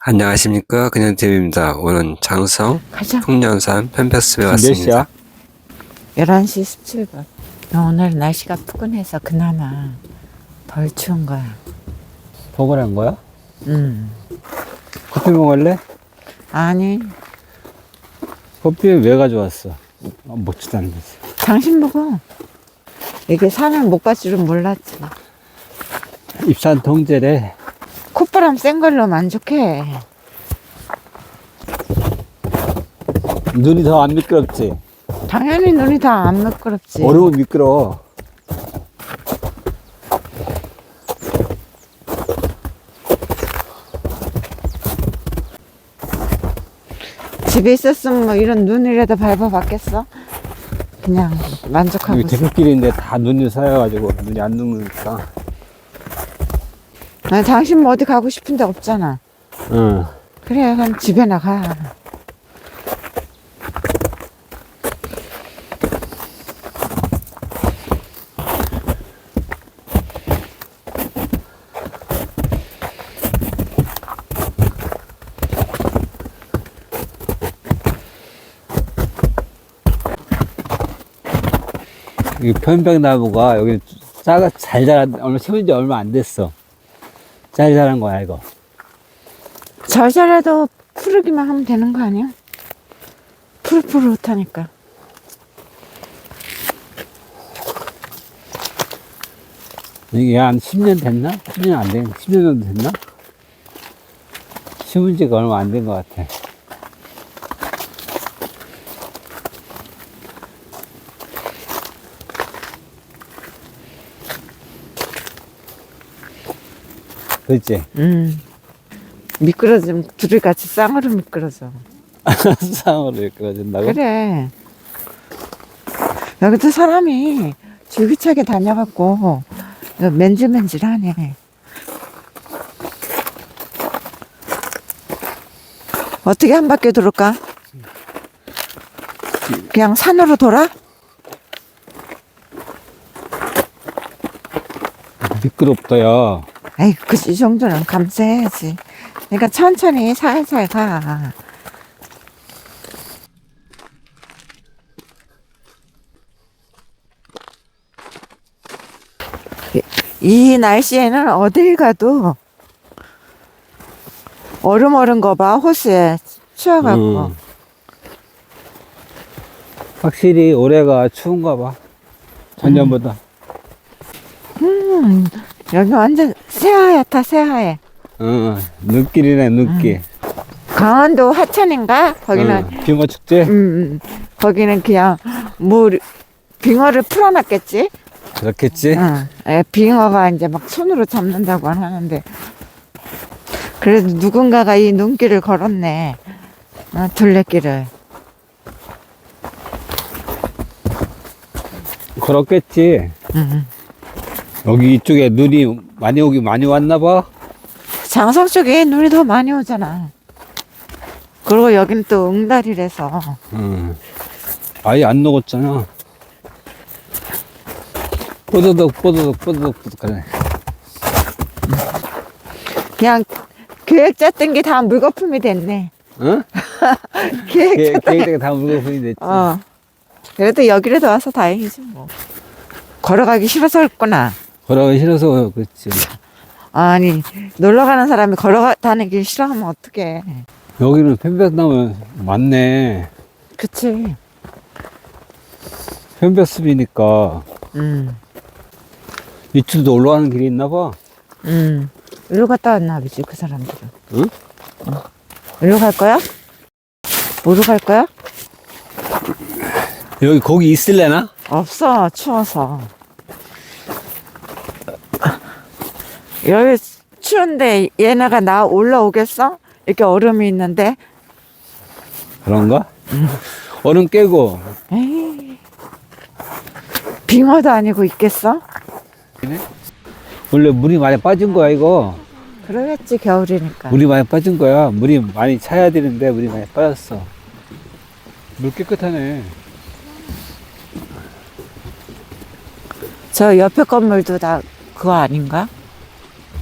안녕하십니까 그냥TV입니다. 오늘은 장성 가자. 풍년산 편백숲에 몇 왔습니다. 시야? 11시 17분. 오늘 날씨가 푸근해서 그나마 덜 추운 거야. 포근한 거야? 음. 커피 먹을래? 아니, 커피 왜 가져왔어? 아, 먹지도 않는데. 당신 보고 이게 산을 못 갈 줄은 몰랐지. 입산 통제래. 콧바람 센 걸로 만족해. 눈이 더 안 미끄럽지? 당연히 눈이 다 안 미끄럽지. 얼음은 미끄러워. 집에 있었으면 뭐 이런 눈이라도 밟아봤겠어? 그냥 만족하고 여기 있어. 대표길인데 다 눈이 쌓여가지고 눈이 안 녹으니까. 아니, 당신 뭐 어디 가고 싶은 데 없잖아. 응. 그래, 그럼 집에 나가. 이 편백나무가 여기 작아, 잘 자란, 얼마, 심은 지 얼마 안 됐어. 잘 자란 거야, 이거. 잘 자라도 푸르기만 하면 되는 거 아니야? 푸릇푸릇하니까. 이게 한 10년 됐나? 10년 안 된, 10년 정도 됐나? 심은 지가 얼마 안 된 것 같아. 그렇지? 음. 미끄러지면 둘이 같이 쌍으로 미끄러져. 상으로 이끌어진다고? 그래. 여기도 사람이 줄기차게 다녀갖고 맨질맨질하네. 어떻게 한 바퀴 돌을까? 그냥 산으로 돌아? 미끄럽다, 야. 에이, 그, 이 정도는 감수해야지. 그러니까 천천히 살살 가. 이- 이 날씨에는 어딜 가도 얼음 얼은 거 봐, 호수에 추워갖고. 음. 확실히 올해가 추운가 봐. 전년보다. 음, 여기 완전 새하얗다, 새하얘. 응, 눈길이네, 눈길. 강원도 하천인가? 거기는 응, 빙어 축제? 음, 음. 거기는 그냥 물 빙어를 풀어놨겠지. 그렇겠지? 응. 에, 빙어가 이제 막 손으로 잡는다고 하는데 그래도 누군가가 이 눈길을 걸었네. 어, 둘레길을. 그렇겠지. 응. 여기 이쪽에 눈이 많이 오기 많이 왔나 봐. 장성 쪽에 눈이 더 많이 오잖아. 그리고 여기는 또 응달이라서 응. 아예 안 녹았잖아. 뽀드득, 뽀드득, 뽀드득, 뽀드득 하네. 그냥 계획 짰던 게 다 물거품이 됐네. 응? 계획 개, 짰던 게. 개이가 다 물거품이 됐지. 어. 그래도 여기라도 와서 다행이지 뭐. 걸어가기 싫어서 그랬구나. 걸어가기 싫어서 그렇지. 아니 놀러 가는 사람이 걸어 다니기 싫어하면 어떡해. 여기는 편백나무 많네. 그치. 편백숲이니까 음. 이쪽도 올라가는 길이 있나 봐. 음. 일로 갔다 왔나 보지 그 사람들은. 응? 어. 일로 갈 거야? 뭐로 갈 거야? 여기 거기 있을래나? 없어 추워서. 여기 추운데 얘네가 나 올라오겠어? 이렇게 얼음이 있는데. 그런가? 얼음 깨고 에이. 빙어도 아니고 있겠어? 원래 물이 많이 빠진 거야 이거 그러겠지 겨울이니까. 물이 많이 빠진 거야 물이 많이 차야 되는데 물이 많이 빠졌어 물 깨끗하네 저 옆에 건물도 다 그거 아닌가?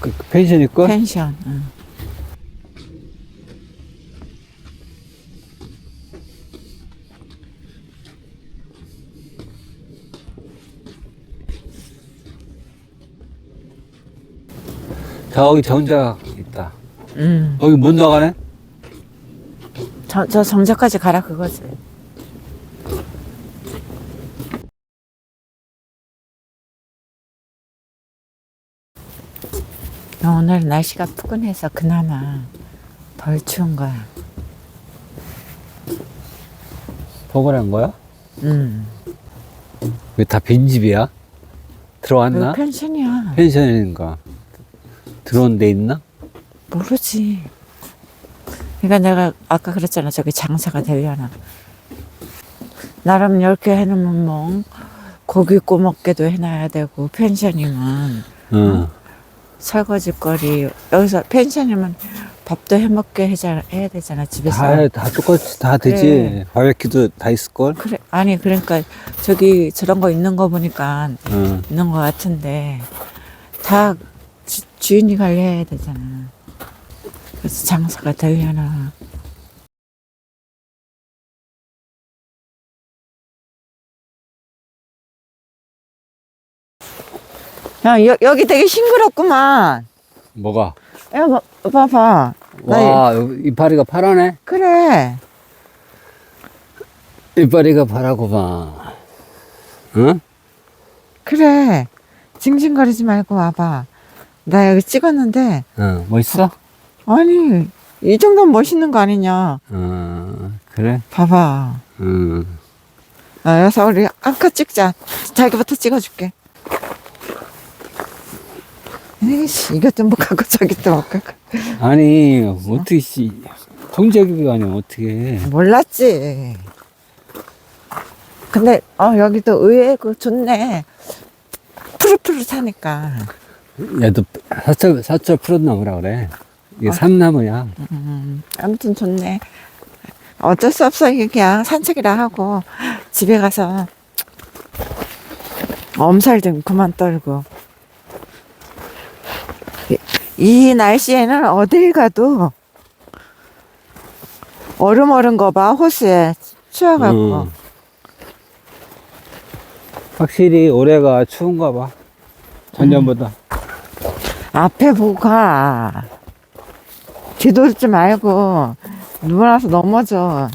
그, 그 펜션 있고? 펜션. 응. 저기 정자 있다. 음. 거기 못 나가네? 저, 저 정자까지 가라 그거지. 오늘 날씨가 푸근해서 그나마 덜 추운 거야. 포근한 거야? 음. 왜다 빈집이야? 들어왔나? 펜션이야. 펜션인가? 들어온 데 있나? 모르지. 그러니까 내가 아까 그랬잖아. 저기 장사가 되려나. 나름 10개 해놓으면 뭐 고기 구워 먹게도 해놔야 되고 펜션이면 응. 설거지 거리 여기서 펜션이면 밥도 해먹게 해자, 해야 되잖아 집에서 다, 해, 다 똑같이 다 되지. 그래. 바베큐도 다 있을걸? 그래 아니 그러니까 저기 저런 거 있는 거 보니까 응. 있는 거 같은데 다 주, 주인이 관리해야 되잖아 그래서 장사가 되려나 야 여, 여기 되게 싱그럽구만 뭐가? 야 봐, 봐봐 나 와, 이파리가 파라네? 그래 이파리가 파라구만. 응? 그래. 징징거리지 말고 와봐. 나 여기 찍었는데, 응. 멋있어? 아니, 이 정도면 멋있는 거 아니냐. 응. 그래? 봐봐. 응. 아, 여기서 우리 한컷 찍자. 자기부터 찍어줄게. 에이씨, 이것도 못 가고 저기도 못 가고. 아니, 어떻게, 씨. 통제기가 아니면 어떻게 해. 몰랐지. 근데, 어, 여기도 의외고 좋네. 푸릇푸릇하니까. 얘도 사철, 사철 풀었나무라 그래. 이게 삼나무야. 음, 아무튼 좋네. 어쩔 수 없어. 이게 그냥 산책이라 하고, 집에 가서 엄살 좀 그만 떨고. 이, 이 날씨에는 어딜 가도 얼음 얼은 거 봐, 호수에. 추워갖고. 음. 확실히 올해가 추운가 봐. 전년보다. 앞에 보고 가. 뒤돌지 말고, 누워 나서 넘어져.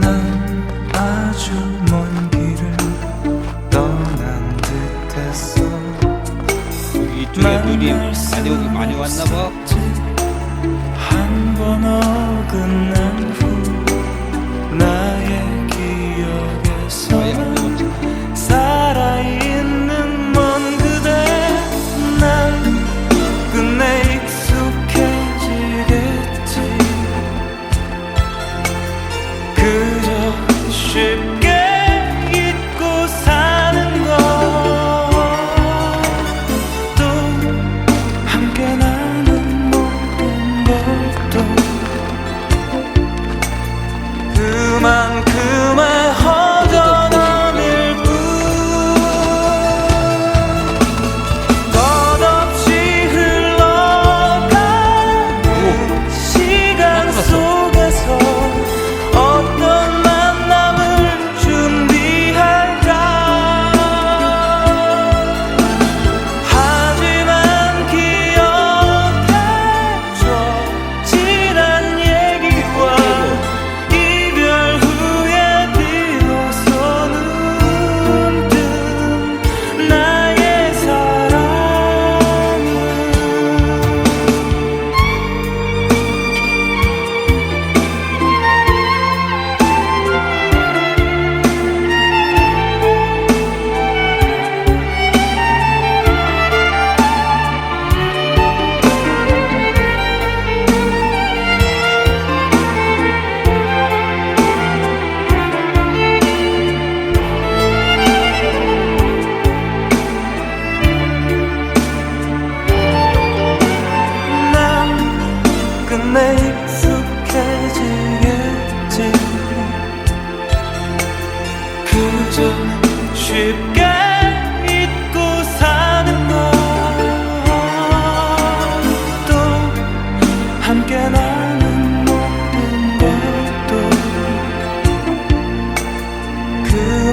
난 아주 먼 길을 떠난 듯했어 이쪽에 눈이 많이 오기 많이 왔나 봐. 한 번 어긋난 temanku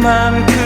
man